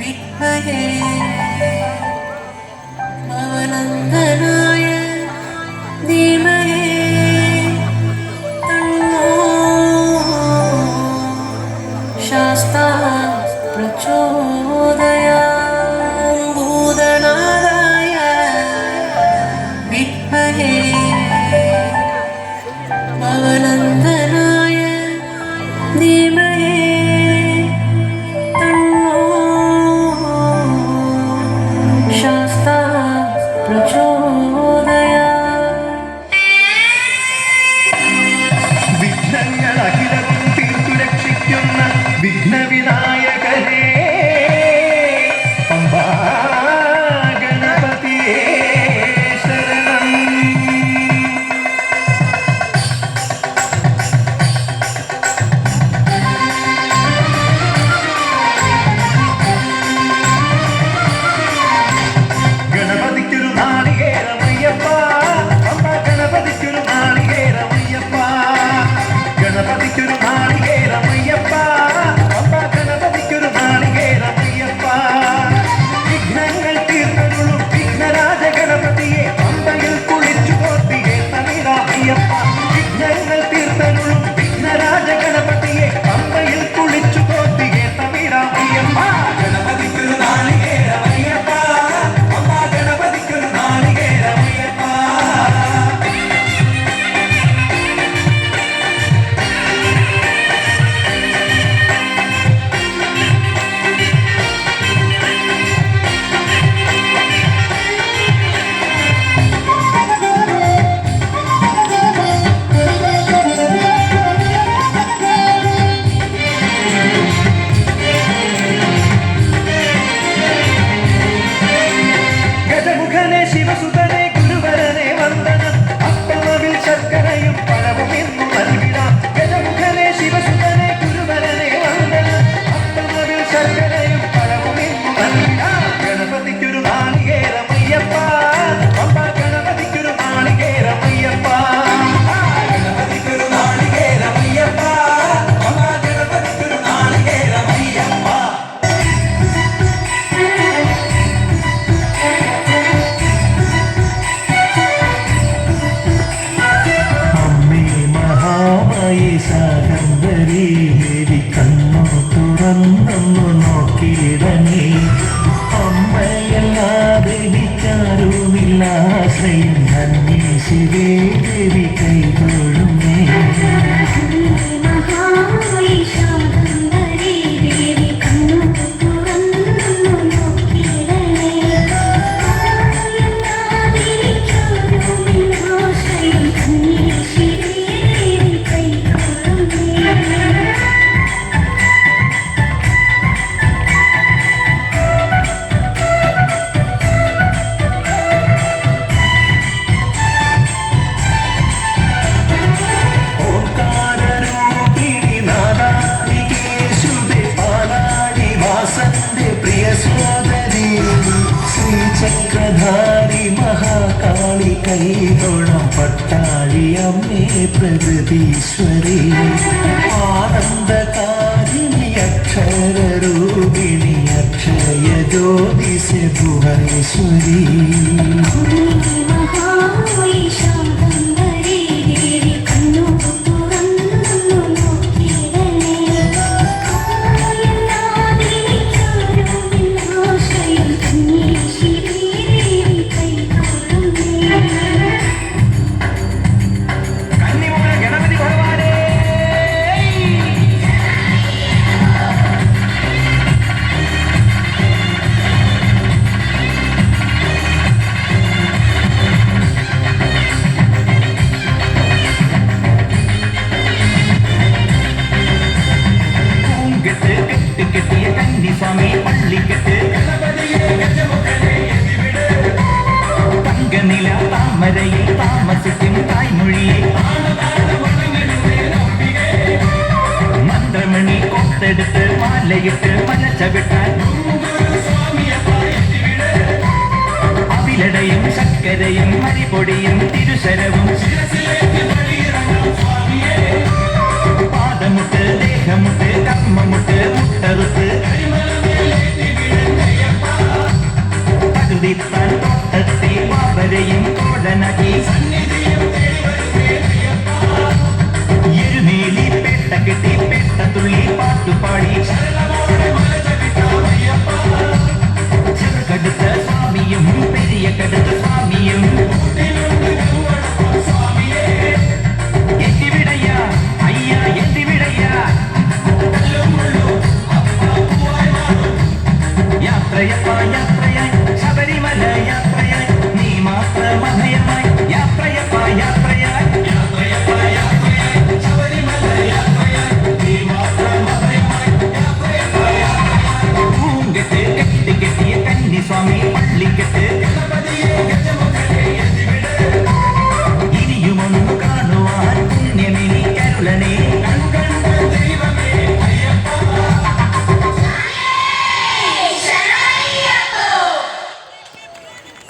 விண்மையே அவனந்தனாய தீமையே சாஸ்தா 你住。സന്നിധിശിവേ ദേവി കൈ തൊഴും കൈതോളം പട്ടാഴി അമ്മേ പ്രകൃതീശ്വരി ആനന്ദകാരിണി അക്ഷരരൂപിണി അക്ഷയ ജ്യോതിഷ ഭുവനേശ്വരി മഹാ பாதையில் தாமசிக்கும் தாய்மொழியை மந்திரமணி கொத்தெடுத்து மாலையிட்டு மனச்சவிட்டார் அவிலடையும் சர்க்கரையும் மறிபொடியும் திருசரவும் பாதமுட்டு தேகமுட்டு Yeah, yeah.